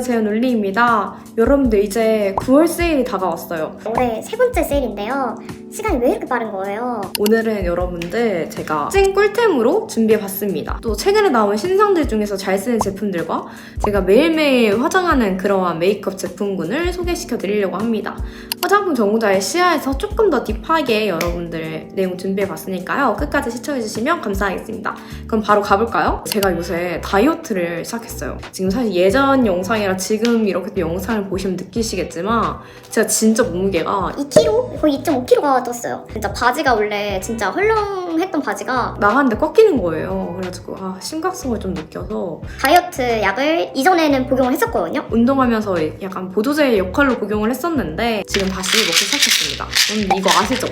안녕하세요 놀리입니다. 여러분들 이제 9월 세일이 다가왔어요. 올해 세 번째 세일인데요. 시간이 왜 이렇게 빠른 거예요? 오늘은 여러분들 제가 찐 꿀템으로 준비해봤습니다. 또 최근에 나온 신상들 중에서 잘 쓰는 제품들과 제가 매일매일 화장하는 그러한 메이크업 제품군을 소개시켜드리려고 합니다. 화장품 전공자의 시야에서 조금 더 딥하게 여러분들 내용 준비해봤으니까요. 끝까지 시청해주시면 감사하겠습니다. 그럼 바로 가볼까요? 제가 요새 다이어트를 시작했어요. 지금 사실 예전 영상이랑 지금 이렇게 또 영상을 보시면 느끼시겠지만 제가 진짜 몸무게가 2kg? 거의 2.5kg가 떴어요. 진짜 바지가 원래 진짜 헐렁했던 바지가 나가는데 꺾이는 거예요. 그래가지고 아, 심각성을 좀 느껴서 다이어트 약을 이전에는 복용을 했었거든요. 운동하면서 약간 보조제 역할로 복용을 했었는데 지금 다시 먹기 시작했습니다. 여러분 이거 아시죠?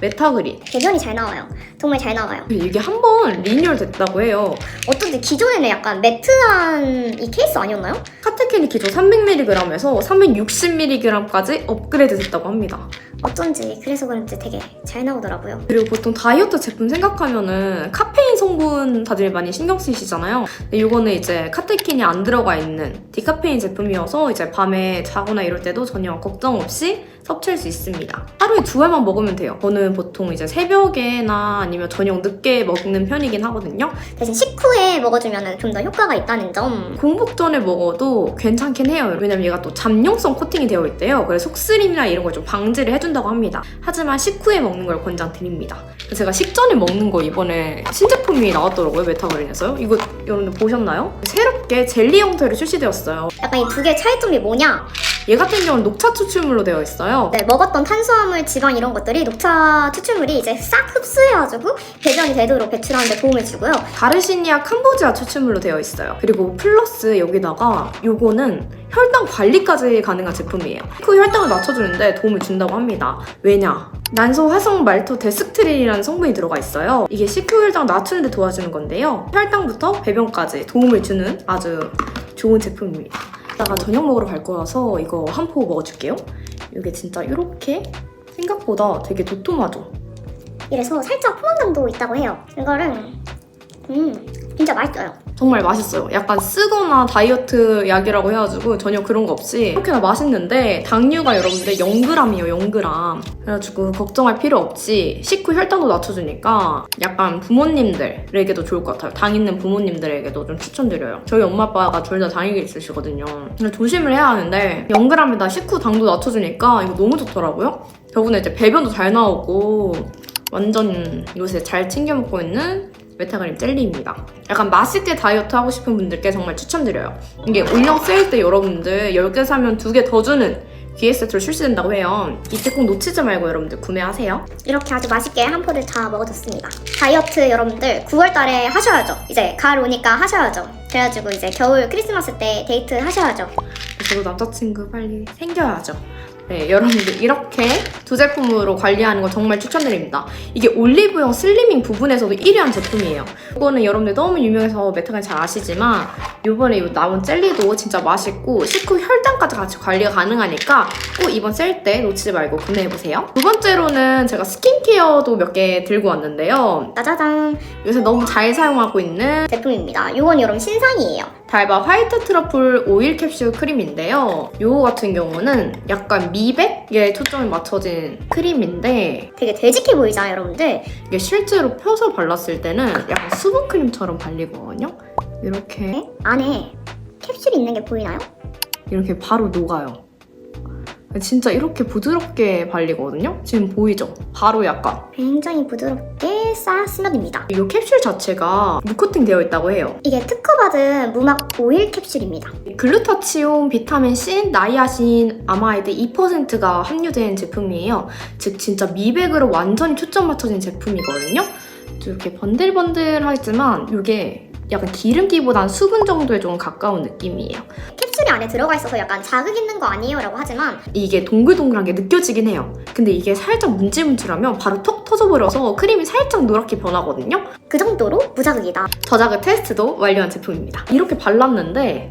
메타그린 대변이 잘 나와요. 정말 잘 나와요. 이게 한 번 리뉴얼 됐다고 해요. 어쩐지 기존에는 약간 매트한 이 케이스 아니었나요? 카테킨이 기존 300mg에서 360mg까지 업그레이드 됐다고 합니다. 어쩐지 그래서 그런지 되게 잘 나오더라고요. 그리고 보통 다이어트 제품 생각하면은 카페인 성분 다들 많이 신경 쓰시잖아요. 근데 이거는 이제 카테킨이 안 들어가 있는 디카페인 제품이어서 이제 밤에 자거나 이럴 때도 전혀 걱정 없이 섭취할 수 있습니다. 하루에 두 알만 먹으면 돼요. 저는 보통 이제 새벽에나 아니면 저녁 늦게 먹는 편이긴 하거든요. 대신 식후에 먹어주면 좀 더 효과가 있다는 점. 공복 전에 먹어도 괜찮긴 해요. 왜냐면 얘가 또 잠용성 코팅이 되어 있대요. 그래서 속쓰림이나 이런 걸 좀 방지를 해준다고 합니다. 하지만 식후에 먹는 걸 권장드립니다. 제가 식전에 먹는 거 이번에 신제품이 나왔더라고요. 메타그린에서요. 이거 여러분들 보셨나요? 새롭게 젤리 형태로 출시되었어요. 약간 이 두 개의 차이점이 뭐냐? 얘 같은 경우는 녹차 추출물로 되어 있어요. 네, 먹었던 탄수화물, 지방 이런 것들이 녹차 추출물이 이제 싹 흡수해가지고 배변이 되도록 배출하는 데 도움을 주고요. 가르시니아 캄보지아 추출물로 되어 있어요. 그리고 플러스 여기다가 요거는 혈당 관리까지 가능한 제품이에요. 그 혈당을 낮춰주는데 도움을 준다고 합니다. 왜냐? 난소 화성 말토 데스트린이라는 성분이 들어가 있어요. 이게 식후 혈당 낮추는 데 도와주는 건데요. 혈당부터 배변까지 도움을 주는 아주 좋은 제품입니다. 이따가 저녁 먹으러 갈 거라서 이거 한 포 먹어줄게요. 이게 진짜 이렇게 생각보다 되게 도톰하죠? 이래서 살짝 포만감도 있다고 해요. 이거를 음 진짜 맛있어요. 정말 맛있어요. 약간 쓰거나 다이어트 약이라고 해가지고 전혀 그런 거 없이 이렇게나 맛있는데 당류가 여러분들 0g이에요, 0g. 그래가지고 걱정할 필요 없이 식후 혈당도 낮춰주니까 약간 부모님들에게도 좋을 것 같아요. 당 있는 부모님들에게도 좀 추천드려요. 저희 엄마 아빠가 둘 다 당이 있으시거든요. 근데 조심을 해야 하는데 0g에다 식후 당도 낮춰주니까 이거 너무 좋더라고요. 덕분에 이제 배변도 잘 나오고 완전 요새 잘 챙겨 먹고 있는 메타그린 젤리입니다. 약간 맛있게 다이어트 하고 싶은 분들께 정말 추천드려요. 이게 올영 세일 때 여러분들 10개 사면 2개 더 주는 기회 세트로 출시된다고 해요. 이때 꼭 놓치지 말고 여러분들 구매하세요. 이렇게 아주 맛있게 한 포를 다 먹어줬습니다. 다이어트 여러분들 9월달에 하셔야죠. 이제 가을 오니까 하셔야죠. 그래가지고 이제 겨울 크리스마스 때 데이트 하셔야죠. 저도 남자친구 빨리 생겨야죠. 네, 여러분들 이렇게 두 제품으로 관리하는 거 정말 추천드립니다. 이게 올리브영 슬리밍 부분에서도 1위한 제품이에요. 이거는 여러분들 너무 유명해서 메타가 잘 아시지만 이번에 이 나온 젤리도 진짜 맛있고 식후 혈당까지 같이 관리가 가능하니까 꼭 이번 셀 때 놓치지 말고 구매해보세요. 두 번째로는 제가 스킨케어도 몇 개 들고 왔는데요. 짜자잔 요새 너무 잘 사용하고 있는 제품입니다. 이건 여러분 신상이에요. 달바 화이트 트러플 오일 캡슐 크림인데요. 요거 같은 경우는 약간 미백에 초점이 맞춰진 크림인데 되게 되직해 보이잖아요 여러분들. 이게 실제로 펴서 발랐을 때는 약간 수분 크림처럼 발리거든요. 이렇게 네? 안에 캡슐이 있는 게 보이나요? 이렇게 바로 녹아요. 진짜 이렇게 부드럽게 발리거든요. 지금 보이죠? 바로 약간 굉장히 부드럽게 싹 스며듭니다. 이 캡슐 자체가 무코팅 되어 있다고 해요. 이게 특허받은 무막 오일 캡슐입니다. 글루타치온, 비타민 C, 나이아신, 아마이드 2%가 함유된 제품이에요. 즉 진짜 미백으로 완전히 초점 맞춰진 제품이거든요. 이렇게 번들번들하지만 이게 약간 기름기보단 수분 정도에 좀 가까운 느낌이에요. 캡슐이 안에 들어가 있어서 약간 자극 있는 거 아니에요? 라고 하지만 이게 동글동글한 게 느껴지긴 해요. 근데 이게 살짝 문질문질하면 바로 톡 터져버려서 크림이 살짝 노랗게 변하거든요. 그 정도로 무자극이다. 저자극 테스트도 완료한 제품입니다. 이렇게 발랐는데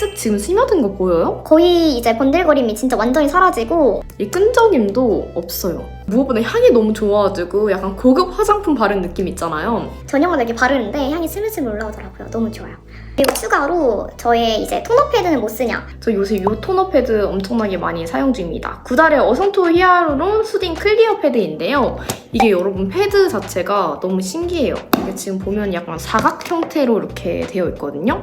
쓱 지금 스며든 거 보여요? 거의 이제 번들거림이 진짜 완전히 사라지고 이 끈적임도 없어요. 무엇보다 향이 너무 좋아가지고 약간 고급 화장품 바른 느낌 있잖아요. 저녁마다 이렇게 바르는데 향이 스물스물 올라오더라고요. 너무 좋아요. 그리고 추가로 저의 이제 토너 패드는 못 쓰냐? 저 요새 이 토너 패드 엄청나게 많이 사용 중입니다. 구달의 어성토 히아루론 수딩 클리어 패드인데요. 이게 여러분 패드 자체가 너무 신기해요. 이게 지금 보면 약간 사각 형태로 이렇게 되어 있거든요.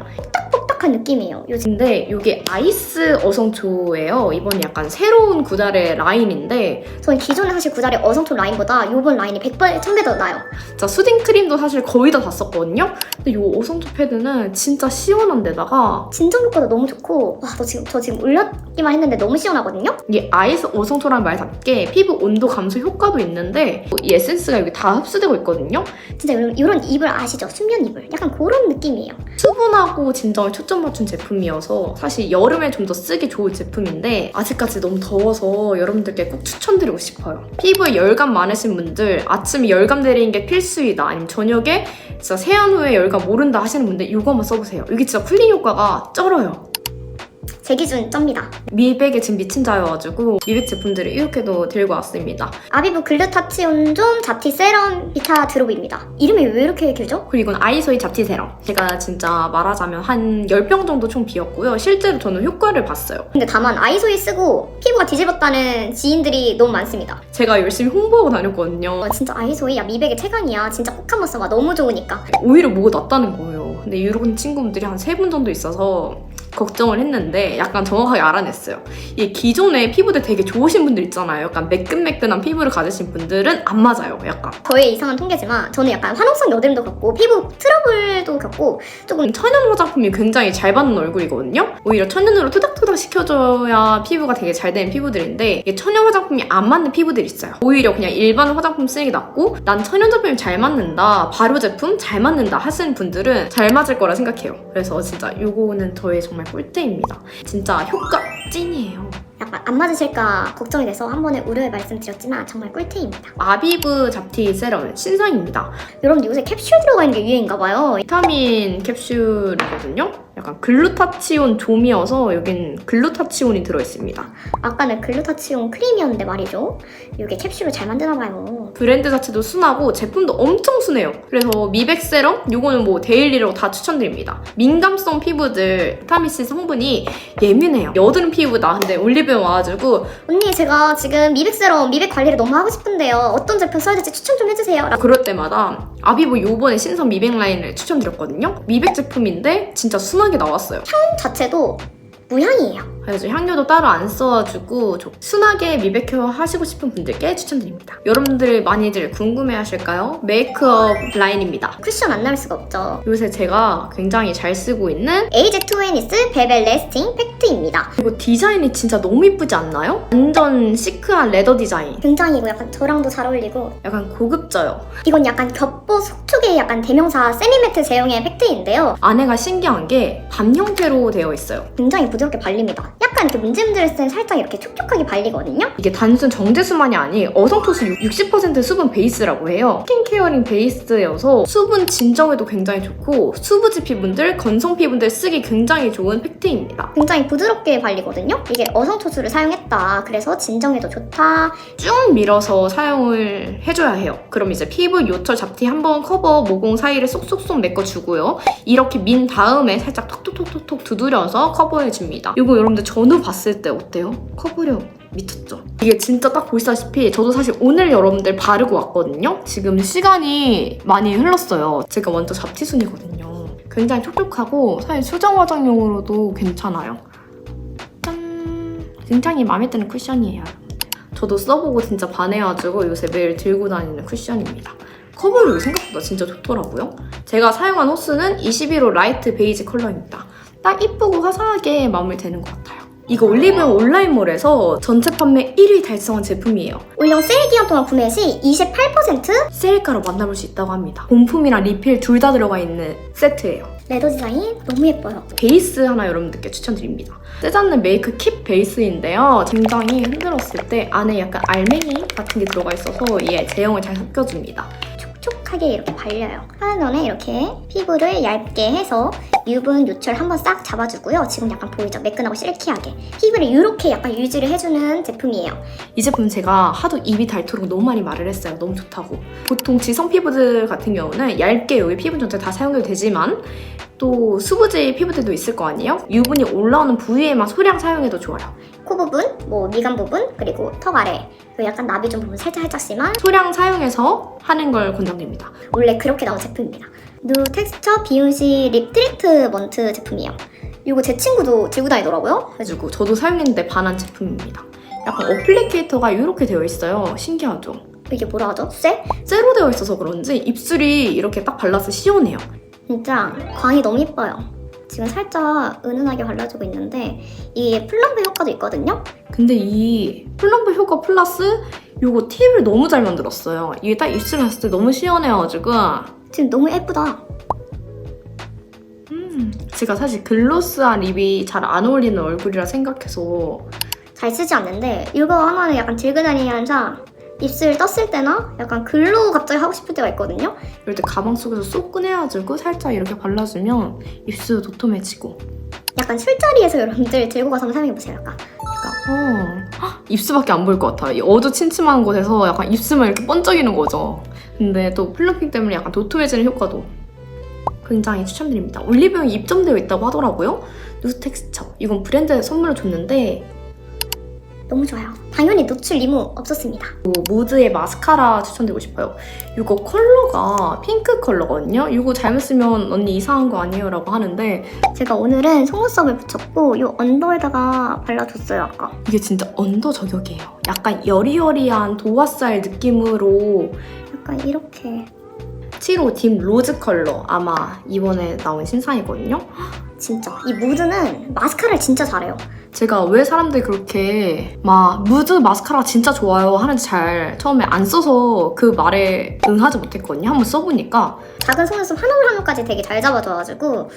뻑뻑한 느낌이에요. 요즘 근데 이게 아이스 어성초예요. 이번에 약간 새로운 구달의 라인인데 저는 기존에 사실 구달의 어성톤 라인보다 요번 라인이 100배, 1000배 더 나아요. 자 수딩 크림도 사실 거의 다 다 썼거든요. 근데 이 어성초 패드는 진짜 시원한 데다가 진정 효과도 너무 좋고 와, 저 지금 저 지금 올렸기만 했는데 너무 시원하거든요. 이게 아이스 어성초란 말답게 피부 온도 감소 효과도 있는데 이 에센스가 여기 다 흡수되고 있거든요. 진짜 이런, 이런 이불 아시죠? 순면 이불. 약간 그런 느낌이에요. 수분하고 진정을 초점 맞춘 제품이어서 사실 여름에 좀 더 쓰기 좋을 제품인데 아직까지 너무 더워서 여러분들께 꼭 추천드리고 싶어요. 피부에 열감 많으신 분들 아침에 열감 내리는 게 필수이다 아니면 저녁에 진짜 세안 후에 열감 모른다 하시는 분들 이거 한번 써보세요. 이게 진짜 쿨링 효과가 쩔어요. 제 기준 쩝니다. 미백에 지금 미친 자여가지고 미백 제품들을 이렇게도 들고 왔습니다. 아비브 글루타치 온존 자티 세럼 비타 드롭입니다. 이름이 왜 이렇게 길죠? 그리고 이건 아이소이 잡티 세럼. 제가 진짜 말하자면 한 10병 정도 총 비웠고요. 실제로 저는 효과를 봤어요. 근데 다만 아이소이 쓰고 피부가 뒤집었다는 지인들이 너무 많습니다. 제가 열심히 홍보하고 다녔거든요. 어, 진짜 아이소이야 미백의 최강이야. 진짜 꼭 한번 써봐. 너무 좋으니까. 오히려 뭐가 낫다는 거예요. 근데 이런 친구분들이 한 세 분 정도 있어서 걱정을 했는데 약간 정확하게 알아냈어요. 이 기존에 피부들 되게 좋으신 분들 있잖아요. 약간 매끈매끈한 피부를 가지신 분들은 안 맞아요. 약간 저의 이상한 통계지만 저는 약간 화농성 여드름도 겪고 피부 트러블도 겪고 조금 천연 화장품이 굉장히 잘 받는 얼굴이거든요. 오히려 천연으로 토닥토닥 시켜줘야 피부가 되게 잘 되는 피부들인데 이게 천연 화장품이 안 맞는 피부들이 있어요. 오히려 그냥 일반 화장품 쓰는 게 낫고 난 천연 제품이 잘 맞는다, 발효 제품 잘 맞는다 하시는 분들은 잘 맞을 거라 생각해요. 그래서 진짜 요거는 저의 정말 꿀템입니다. 진짜 효과 찐이에요. 약간 안 맞으실까 걱정이 돼서 한 번에 우려의 말씀드렸지만 정말 꿀템입니다. 아비브 잡티 세럼 신상입니다. 여러분들 요새 캡슐 들어가 있는 게 유행인가 봐요. 비타민 캡슐이거든요. 약간 글루타치온 좀이어서 여긴 글루타치온이 들어있습니다. 아까는 글루타치온 크림이었는데 말이죠. 이게 캡슐을 잘 만드나 봐요. 브랜드 자체도 순하고 제품도 엄청 순해요. 그래서 미백 세럼 요거는 뭐 데일리로 다 추천드립니다. 민감성 피부들 비타민C 성분이 예민해요. 여드름 피부다. 근데 올리브 영 와가지고 언니 제가 지금 미백 세럼 미백 관리를 너무 하고 싶은데요. 어떤 제품 써야 될지 추천 좀 해주세요. 라고 그럴 때마다 아비브 요번에 신선 미백 라인을 추천드렸거든요. 미백 제품인데 진짜 순하게 나왔어요. 자체도 무향이에요. 그래서 향료도 따로 안 써가지고 좀 순하게 미백 케어 하시고 싶은 분들께 추천드립니다. 여러분들 많이들 궁금해하실까요? 메이크업 라인입니다. 쿠션 안 나올 수가 없죠. 요새 제가 굉장히 잘 쓰고 있는 에이즈 투애니스 베벨 레스팅 팩트입니다. 그리고 디자인이 진짜 너무 이쁘지 않나요? 완전 시크한 레더 디자인. 굉장히 이거 약간 저랑도 잘 어울리고 약간 고급져요. 이건 약간 겹보 속촉의 약간 대명사 세미매트 제형의 팩트인데요. 안에가 신기한 게반 형태로 되어 있어요. 굉장히 부드 럽게 발립니다. 약간 이렇게 문제문제를 쓴 살짝 이렇게 촉촉하게 발리거든요. 이게 단순 정제수만이 아닌 어성토수 60% 수분 베이스라고 해요. 스킨케어링 베이스여서 수분 진정에도 굉장히 좋고 수부지 피부들, 건성 피부들 쓰기 굉장히 좋은 팩트입니다. 굉장히 부드럽게 발리거든요. 이게 어성초수를 사용했다. 그래서 진정에도 좋다. 쭉 밀어서 사용을 해줘야 해요. 그럼 이제 피부 요철 잡티 한번 커버 모공 사이를 쏙쏙쏙 메꿔주고요. 이렇게 민 다음에 살짝 톡톡톡톡톡 두드려서 커버해줍니다. 이거 여러분들 전후 봤을 때 어때요? 커버력 미쳤죠? 이게 진짜 딱 보시다시피 저도 사실 오늘 여러분들 바르고 왔거든요. 지금 시간이 많이 흘렀어요. 제가 완전 잡티순이거든요. 굉장히 촉촉하고 사실 수정 화장용으로도 괜찮아요. 짠! 굉장히 마음에 드는 쿠션이에요. 저도 써보고 진짜 반해가지고 요새 매일 들고 다니는 쿠션입니다. 커버력이 생각보다 진짜 좋더라고요. 제가 사용한 호스는 21호 라이트 베이지 컬러입니다. 딱 이쁘고 화사하게 마무리되는 것 같아요. 이거 올리브영 온라인몰에서 전체 판매 1위 달성한 제품이에요. 올영 세일 기간 동안 구매 시 28% 세일가로 만나볼 수 있다고 합니다. 본품이랑 리필 둘 다 들어가 있는 세트예요. 레더 디자인 너무 예뻐요. 베이스 하나 여러분들께 추천드립니다. 세잔느 메이크 킵 베이스인데요. 굉장히 흔들었을 때 안에 약간 알맹이 같은 게 들어가 있어서 얘 제형을 잘 섞여줍니다. 촉촉 뾰족하게 이렇게 발려요. 하는 전에 이렇게 피부를 얇게 해서 유분 유출 한번 싹 잡아주고요. 지금 약간 보이죠? 매끈하고 실키하게. 피부를 이렇게 약간 유지를 해주는 제품이에요. 이 제품 제가 하도 입이 닳도록 너무 많이 말을 했어요. 너무 좋다고. 보통 지성 피부들 같은 경우는 얇게 여기 피부 전체 다 사용해도 되지만 또 수부지 피부들도 있을 거 아니에요? 유분이 올라오는 부위에만 소량 사용해도 좋아요. 코 부분, 뭐 미간 부분, 그리고 턱 아래. 그리고 약간 나비 좀 보면 살짝 살짝지만 소량 사용해서 하는 걸 권장드립니다. 원래 그렇게 나온 제품입니다. 누 텍스처 비운시 립 트리트먼트 제품이에요. 이거 제 친구도 들고 다니더라고요. 그래가지고 저도 사용했는데 반한 제품입니다. 약간 어플리케이터가 이렇게 되어 있어요. 신기하죠? 이게 뭐라 하죠? 쇠? 쇠로 되어 있어서 그런지 입술이 이렇게 딱 발라서 시원해요. 진짜 광이 너무 예뻐요. 지금 살짝 은은하게 발라주고 있는데 이게 플럼프 효과도 있거든요. 근데 이 플럼프 효과 플러스 요거 팁을 너무 잘 만들었어요. 이게 딱 입술에 했을 때 너무 시원해가지고 지금 너무 예쁘다. 음, 제가 사실 글로스한 립이 잘 안 어울리는 얼굴이라 생각해서 잘 쓰지 않는데 이거 하나는 약간 들고 다니면서 입술 떴을 때나 약간 글로우 갑자기 하고 싶을 때가 있거든요. 이럴 때 가방 속에서 쏙 꺼내가지고 살짝 이렇게 발라주면 입술 도톰해지고 약간 술자리에서 여러분들 들고 가서 한번 사용해보세요. 약간 어, 헉, 입술밖에 안 보일 것 같아요. 이 어두 침침한 곳에서 약간 입술만 이렇게 번쩍이는 거죠. 근데 또 플럼핑 때문에 약간 도톰해지는 효과도 굉장히 추천드립니다. 올리브영에 입점되어 있다고 하더라고요. 누드 텍스처. 이건 브랜드 선물로 줬는데 너무 좋아요. 당연히 노출 리무 없었습니다. 뭐 무드의 마스카라 추천드리고 싶어요. 이거 컬러가 핑크 컬러거든요. 이거 잘못 쓰면 언니 이상한 거 아니에요? 라고 하는데 제가 오늘은 속눈썹을 붙였고 이 언더에다가 발라줬어요 아까. 이게 진짜 언더 저격이에요. 약간 여리여리한 도화살 느낌으로 약간 이렇게 7호 딥 로즈 컬러 아마 이번에 나온 신상이거든요. 진짜 이 무드는 마스카라를 진짜 잘해요. 제가 왜 사람들이 그렇게 막 무드 마스카라 진짜 좋아요 하는지 잘 처음에 안 써서 그 말에 응하지 못했거든요. 한번 써보니까 작은 속눈썹 한 올 한 올까지 되게 잘 잡아줘가지고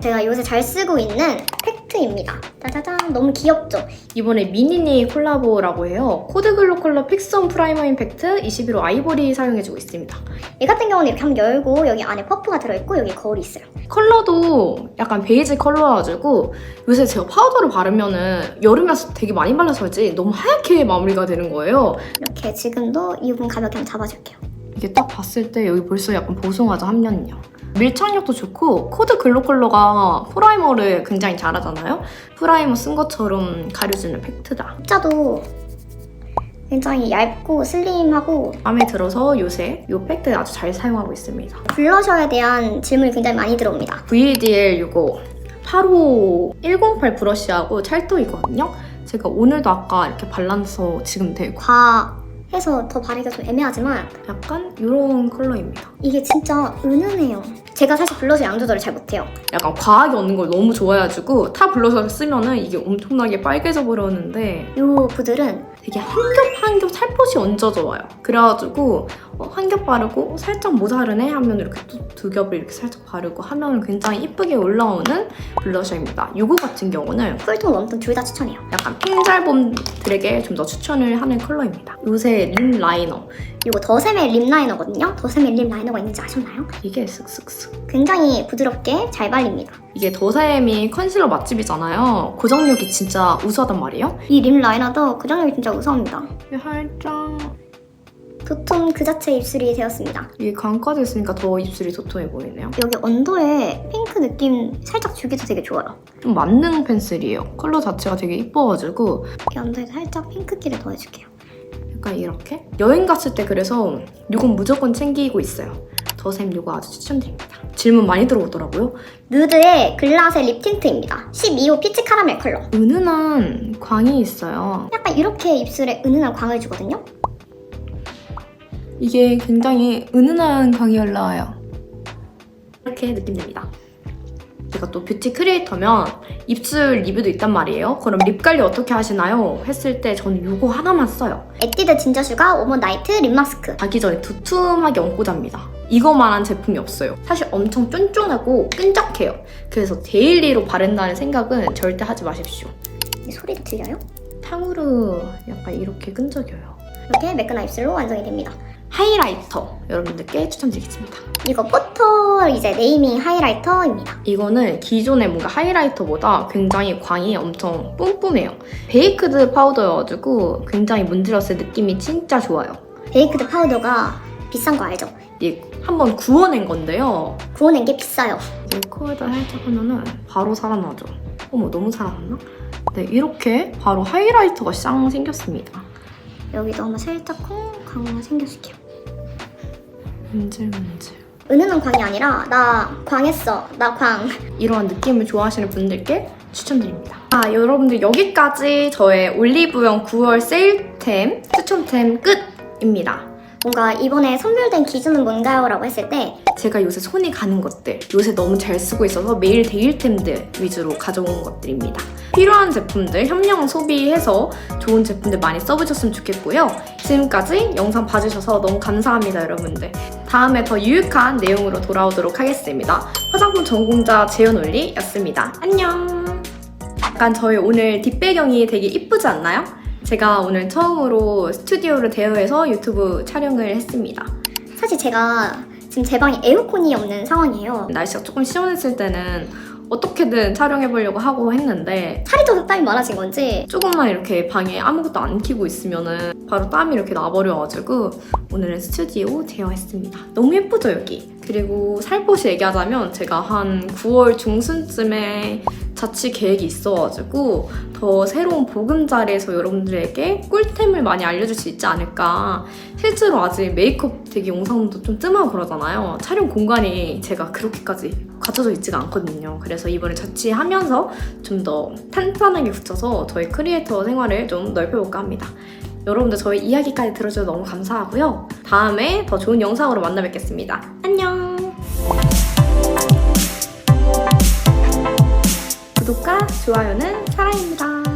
제가 요새 잘 쓰고 있는 팩트입니다. 짜자잔 너무 귀엽죠? 이번에 미니니 콜라보라고 해요. 코드글로 컬러 픽선 프라이머 임팩트 21호 아이보리 사용해주고 있습니다. 얘 같은 경우는 이렇게 한번 열고 여기 안에 퍼프가 들어있고 여기 거울이 있어요. 컬러도 약간 베이지 컬러여가지고 요새 제가 파우더를 바르면은 여름이라서 되게 많이 발라서 그런지 너무 하얗게 마무리가 되는 거예요. 이렇게 지금도 이 부분 가볍게 한번 잡아줄게요. 이게 딱 봤을 때 여기 벌써 약간 보송하죠 함량요. 밀착력도 좋고 코드 글로 컬러가 프라이머를 굉장히 잘하잖아요. 프라이머 쓴 것처럼 가려주는 팩트다. 입자도 굉장히 얇고 슬림하고 마음에 들어서 요새 이 팩트 아주 잘 사용하고 있습니다. 블러셔에 대한 질문이 굉장히 많이 들어옵니다. VDL 이거 8호 108 브러쉬하고 찰떡이거든요. 제가 오늘도 아까 이렇게 발라서 지금 되게 과 해서 더 바르기가 좀 애매하지만 약간 이런 컬러입니다. 이게 진짜 은은해요. 제가 사실 블러셔 양 조절을 잘 못해요. 약간 과하게 얻는 걸 너무 좋아해가지고 타 블러셔를 쓰면은 이게 엄청나게 빨개져 버렸는데 이 부들은 되게 한 겹 한 겹 살포시 얹어져 와요. 그래가지고 어, 한겹 바르고 살짝 모자르네 하면 이렇게 또두 겹을 이렇게 살짝 바르고 하면 굉장히 이쁘게 올라오는 블러셔입니다. 이거 같은 경우는 쿨톤, 웜톤 둘 다 추천해요. 약간 핑잘봄들에게 좀 더 추천을 하는 컬러입니다. 요새 립 라이너 이거 더샘의 립 라이너거든요. 더샘의 립 라이너가 있는지 아셨나요? 이게 쓱쓱쓱 굉장히 부드럽게 잘 발립니다. 이게 더샘이 컨실러 맛집이잖아요. 고정력이 진짜 우수하단 말이에요. 이 립 라이너도 고정력이 진짜 우수합니다. 살짝 도톰 그 자체 입술이 되었습니다. 이게 강까지 있으니까 더 입술이 도톰해 보이네요. 여기 언더에 핑크 느낌 살짝 주기도 되게 좋아요. 좀 만능 펜슬이에요. 컬러 자체가 되게 이뻐가지고 여기 언더에 살짝 핑크기를 더해줄게요. 약간 이렇게 여행 갔을 때 그래서 이건 무조건 챙기고 있어요. 더샘 이거 아주 추천드립니다. 질문 많이 들어오더라고요. 누드의 글라세 립 틴트입니다. 12호 피치 카라멜 컬러. 은은한 광이 있어요. 약간 이렇게 입술에 은은한 광을 주거든요. 이게 굉장히 은은한 광이 올라와요. 이렇게 느낌됩니다. 제가 또 뷰티 크리에이터면 입술 리뷰도 있단 말이에요. 그럼 립 관리 어떻게 하시나요? 했을 때 저는 이거 하나만 써요. 에뛰드 진저 슈가 오버나이트 립 마스크. 자기 전에 두툼하게 얹고 잡니다. 이거만한 제품이 없어요. 사실 엄청 쫀쫀하고 끈적해요. 그래서 데일리로 바른다는 생각은 절대 하지 마십시오. 이 소리도 들려요? 탕후루 약간 이렇게 끈적여요. 이렇게 매끈한 입술로 완성이 됩니다. 하이라이터 여러분들께 추천드리겠습니다. 이거 버터 이제 네이밍 하이라이터입니다. 이거는 기존의 뭔가 하이라이터보다 굉장히 광이 엄청 뿜뿜해요. 베이크드 파우더여가지고 굉장히 문질렀을 때 느낌이 진짜 좋아요. 베이크드 파우더가 비싼 거 알죠? 이 한번 구워낸 건데요. 구워낸 게 비싸요. 이 코에다 살짝 하면은 바로 살아나죠. 어머 너무 살아났나? 네 이렇게 바로 하이라이터가 쌍 생겼습니다. 여기도 한번 살짝 콩 강화 생겨줄게요. 문질문질. 은은한 광이 아니라 나 광했어. 나 광. 이러한 느낌을 좋아하시는 분들께 추천드립니다. 아, 여러분들 여기까지 저의 올리브영 9월 세일템 추천템 끝입니다. 뭔가 이번에 선별된 기준은 뭔가요? 라고 했을 때 제가 요새 손이 가는 것들, 요새 너무 잘 쓰고 있어서 매일 데일템들 위주로 가져온 것들입니다. 필요한 제품들 현명 소비해서 좋은 제품들 많이 써보셨으면 좋겠고요. 지금까지 영상 봐주셔서 너무 감사합니다, 여러분들. 다음에 더 유익한 내용으로 돌아오도록 하겠습니다. 화장품 전공자 재현 올리였습니다. 안녕! 약간 저희 오늘 뒷배경이 되게 이쁘지 않나요? 제가 오늘 처음으로 스튜디오를 대여해서 유튜브 촬영을 했습니다. 사실 제가 지금 제 방에 에어컨이 없는 상황이에요. 날씨가 조금 시원했을 때는 어떻게든 촬영해보려고 하고 했는데 살이 더 땀이 많아진 건지 조금만 이렇게 방에 아무것도 안 켜고 있으면은 바로 땀이 이렇게 나버려가지고 오늘은 스튜디오 제어했습니다. 너무 예쁘죠 여기? 그리고 살포시 얘기하자면 제가 한 9월 중순쯤에 자취 계획이 있어가지고 더 새로운 보금자리에서 여러분들에게 꿀템을 많이 알려줄 수 있지 않을까. 실제로 아직 메이크업 되게 영상도 좀 뜸하고 그러잖아요. 촬영 공간이 제가 그렇게까지 갖춰져 있지가 않거든요. 그래서 이번에 자취하면서 좀 더 탄탄하게 붙여서 저희 크리에이터 생활을 좀 넓혀볼까 합니다. 여러분들 저희 이야기까지 들어줘서 너무 감사하고요. 다음에 더 좋은 영상으로 만나 뵙겠습니다. 안녕 구독과 좋아요는 사랑입니다.